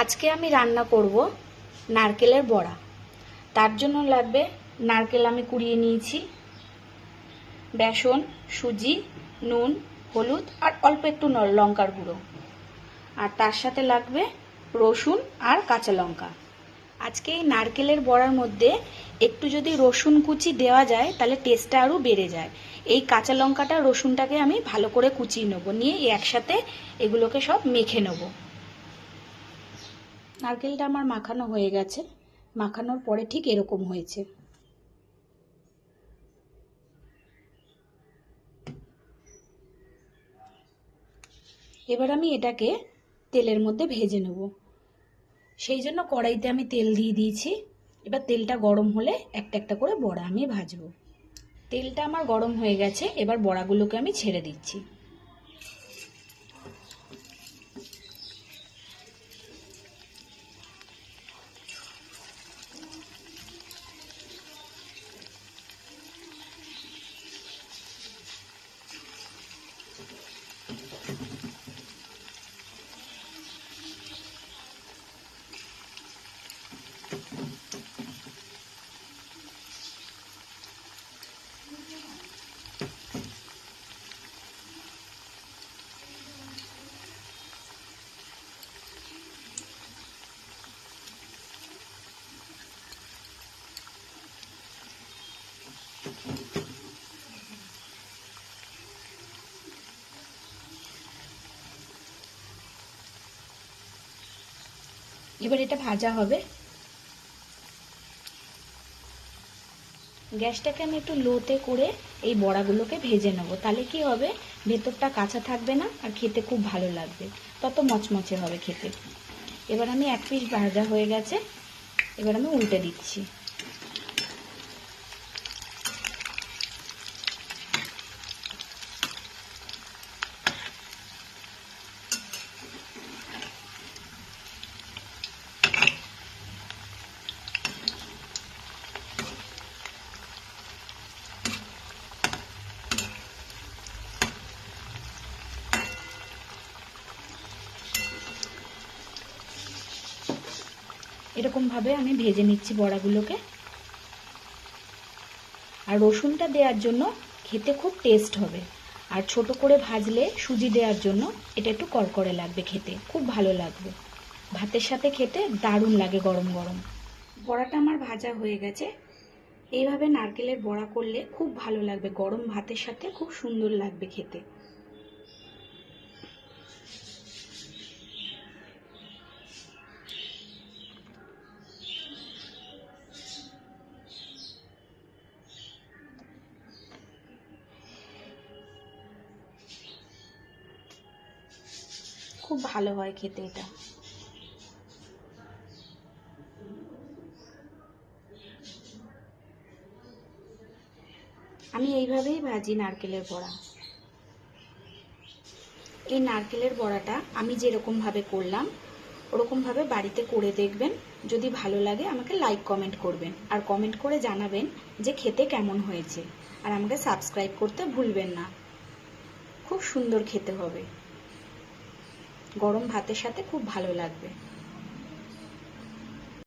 আজকে আমি রান্না করব নারকেলের বড়া। তার জন্য লাগবে নারকেল আমি কুড়িয়ে নিয়েছি। বেসন, সুজি, নুন, হলুদ আর অল্প একটু লঙ্কার গুঁড়ো। আর তার সাথে লাগবে রসুন আর কাঁচা লঙ্কা। আজকে এই নারকেলের বড়ার মধ্যে একটু যদি রসুন কুচি দেওয়া যায়, তাহলে টেস্টটা আরও বেড়ে যায়। এই কাঁচা লঙ্কাটা রসুনটাকে আমি ভালো করে কুচিয়ে নেব। নিয়ে একসাথে এগুলোকে সব মেখে নেব। নারকেলটা আমার মাখানো হয়ে গেছে। মাখানোর পরে ঠিক এরকম হয়েছে। এবার আমি এটাকে তেলের মধ্যে ভেজে নেব। সেই জন্য কড়াইতে আমি তেল দিয়ে দিয়েছি। এবার তেলটা গরম হলে একটা একটা করে বড়া আমি ভাজবো। তেলটা আমার গরম হয়ে গেছে। এবার বড়াগুলোকে আমি ছেড়ে দিচ্ছি। এবার এটা ভাজা হবে। গ্যাসটাকে আমি একটু লোতে করে এই বড়াগুলোকে ভেজে নেব। তাহলে কি হবে? ভেতরটা কাঁচা থাকবে না আর খেতে খুব ভালো লাগবে। তত মচমচে হবে খেতে। এবার আমি এক পিস ভাজা হয়ে গেছে। এবার আমি উল্টে দিচ্ছি। এরকমভাবে আমি ভেজে নিচ্ছি বড়াগুলোকে। আর রসুনটা দেওয়ার জন্য খেতে খুব টেস্ট হবে। আর ছোট করে ভাজলে সুজি দেওয়ার জন্য এটা একটু করকরে লাগবে খেতে, খুব ভালো লাগবে। ভাতের সাথে খেতে দারুণ লাগে গরম গরম। বড়াটা আমার ভাজা হয়ে গেছে। এইভাবে নারকেলের বড়া করলে খুব ভালো লাগবে, গরম ভাতের সাথে খুব সুন্দর লাগবে খেতে। খুব ভালো হয় খেতে এটা। আমি এইভাবেই ভাজি নারকেলের বড়া। এই নারকেলের বড়াটা আমি যেরকমভাবে করলাম, ওরকমভাবে বাড়িতে করে দেখবেন। যদি ভালো লাগে আমাকে লাইক কমেন্ট করবেন। আর কমেন্ট করে জানাবেন যে খেতে কেমন হয়েছে। আর আমাকে সাবস্ক্রাইব করতে ভুলবেন না। খুব সুন্দর খেতে হবে। গরম ভাতের সাথে খুব ভালো লাগবে।